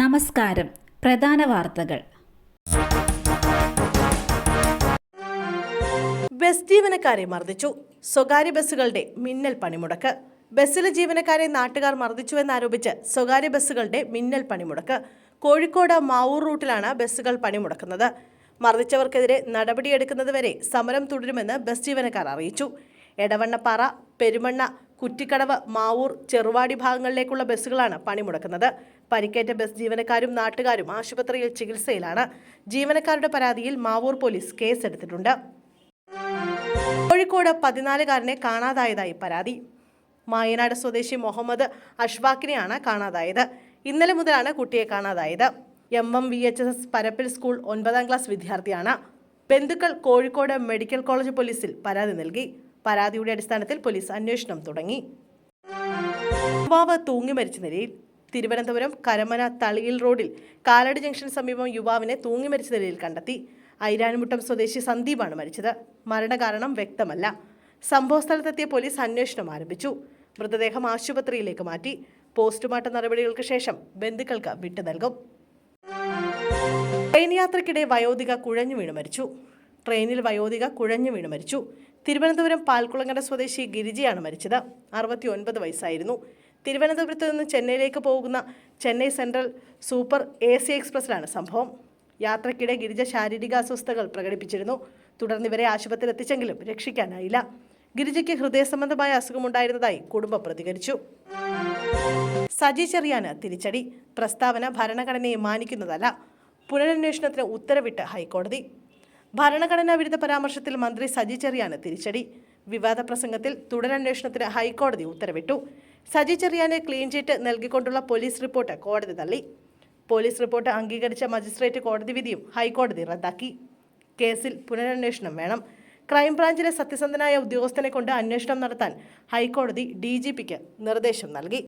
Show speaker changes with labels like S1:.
S1: നമസ്കാരം. പ്രധാന വാർത്തകൾ.
S2: ബസ് ജീവനക്കാരെ മർദ്ദിച്ചു. സ്വകാര്യ ബസ്സുകളുടെ മിന്നൽ പണിമുടക്ക്. ബസ്സിലെ ജീവനക്കാരെ നാട്ടുകാർ മർദ്ദിച്ചുവെന്നാരോപിച്ച് സ്വകാര്യ ബസ്സുകളുടെ മിന്നൽ പണിമുടക്ക്. കോഴിക്കോട് മാവൂർ റൂട്ടിലാണ് ബസ്സുകൾ പണിമുടക്കുന്നത്. മർദ്ദിച്ചവർക്കെതിരെ നടപടിയെടുക്കുന്നതുവരെ സമരം തുടരുമെന്ന് ബസ് ജീവനക്കാർ അറിയിച്ചു. എടവണ്ണപ്പാറ പെരുമണ്ണ കുറ്റിക്കടവ് മാവൂർ ചെറുവാടി ഭാഗങ്ങളിലേക്കുള്ള ബസ്സുകളാണ് പണിമുടക്കുന്നത്. പരിക്കേറ്റ ബസ് ജീവനക്കാരും നാട്ടുകാരും ആശുപത്രിയിൽ ചികിത്സയിലാണ്. ജീവനക്കാരുടെ പരാതിയിൽ മാവൂർ പോലീസ് കേസെടുത്തിട്ടുണ്ട്. കോഴിക്കോട് പതിനാലുകാരനെ കാണാതായതായി പരാതി. മായനാട് സ്വദേശി മുഹമ്മദ് അഷ്വാഖിനെയാണ് കാണാതായത്. ഇന്നലെ മുതലാണ് കുട്ടിയെ കാണാതായത്. M M V H S പരപ്പിൽ school ഒൻപതാം ക്ലാസ് വിദ്യാർത്ഥിയാണ്. ബന്ധുക്കൾ കോഴിക്കോട് മെഡിക്കൽ കോളേജ് പോലീസിൽ പരാതി നൽകി. പരാതിയുടെ അടിസ്ഥാനത്തിൽ പോലീസ് അന്വേഷണം തുടങ്ങി. യുവാവ് തൂങ്ങി മരിച്ച നിലയിൽ തിരുവനന്തപുരം കരമന തളിയിൽ റോഡിൽ കാലടി ജംഗ്ഷൻ സമീപം യുവാവിനെ തൂങ്ങി മരിച്ച നിലയിൽ കണ്ടെത്തി. ഐരാനുമുട്ടം സ്വദേശി സന്ദീപാണ് മരിച്ചത്. മരണകാരണം വ്യക്തമല്ല. സംഭവസ്ഥലത്തെത്തിയ പോലീസ് അന്വേഷണം ആരംഭിച്ചു. മൃതദേഹം ആശുപത്രിയിലേക്ക് മാറ്റി. പോസ്റ്റ്മോർട്ടം നടപടികൾക്ക് ശേഷം ബന്ധുക്കൾക്ക് വിട്ടു നൽകും. ട്രെയിൻ യാത്രക്കിടെ വയോധിക കുഴഞ്ഞു വീണ് മരിച്ചു. ട്രെയിനിൽ വയോധിക കുഴഞ്ഞു വീണ് മരിച്ചു. തിരുവനന്തപുരം പാൽക്കുളങ്ങര സ്വദേശി ഗിരിജയാണ് മരിച്ചത്. അറുപത്തി ഒൻപത് വയസ്സായിരുന്നു. തിരുവനന്തപുരത്ത് നിന്ന് ചെന്നൈയിലേക്ക് പോകുന്ന Chennai central super A C എക്സ്പ്രസ്സിലാണ് സംഭവം. യാത്രക്കിടെ ഗിരിജ ശാരീരിക അസ്വസ്ഥതകൾ പ്രകടിപ്പിച്ചിരുന്നു. തുടർന്ന് ഇവരെ ആശുപത്രിയിൽ എത്തിച്ചെങ്കിലും രക്ഷിക്കാനായില്ല. ഗിരിജയ്ക്ക് ഹൃദയ സംബന്ധമായ അസുഖമുണ്ടായിരുന്നതായി കുടുംബം പ്രതികരിച്ചു. സജി ചെറിയാന് തിരിച്ചടി. പ്രസ്താവന ഭരണഘടനയെ മാനിക്കുന്നതല്ല. പുനരന്വേഷണത്തിന് ഉത്തരവിട്ട് ഹൈക്കോടതി. ഭരണഘടനാ വിരുദ്ധ പരാമർശത്തിൽ മന്ത്രി സജി ചെറിയാന് തിരിച്ചടി. വിവാദ പ്രസംഗത്തിൽ തുടരന്വേഷണത്തിന് ഹൈക്കോടതി ഉത്തരവിട്ടു. സജി ചെറിയാനെ ക്ലീൻ ചിറ്റ് നൽകിക്കൊണ്ടുള്ള പോലീസ് റിപ്പോർട്ട് കോടതി തള്ളി. പോലീസ് റിപ്പോർട്ട് അംഗീകരിച്ച മജിസ്ട്രേറ്റ് കോടതി വിധിയും ഹൈക്കോടതി റദ്ദാക്കി. കേസിൽ പുനരന്വേഷണം വേണം. ക്രൈംബ്രാഞ്ചിലെ സത്യസന്ധനായ ഉദ്യോഗസ്ഥനെ കൊണ്ട് അന്വേഷണം നടത്താൻ ഹൈക്കോടതി ഡി നിർദ്ദേശം നൽകി.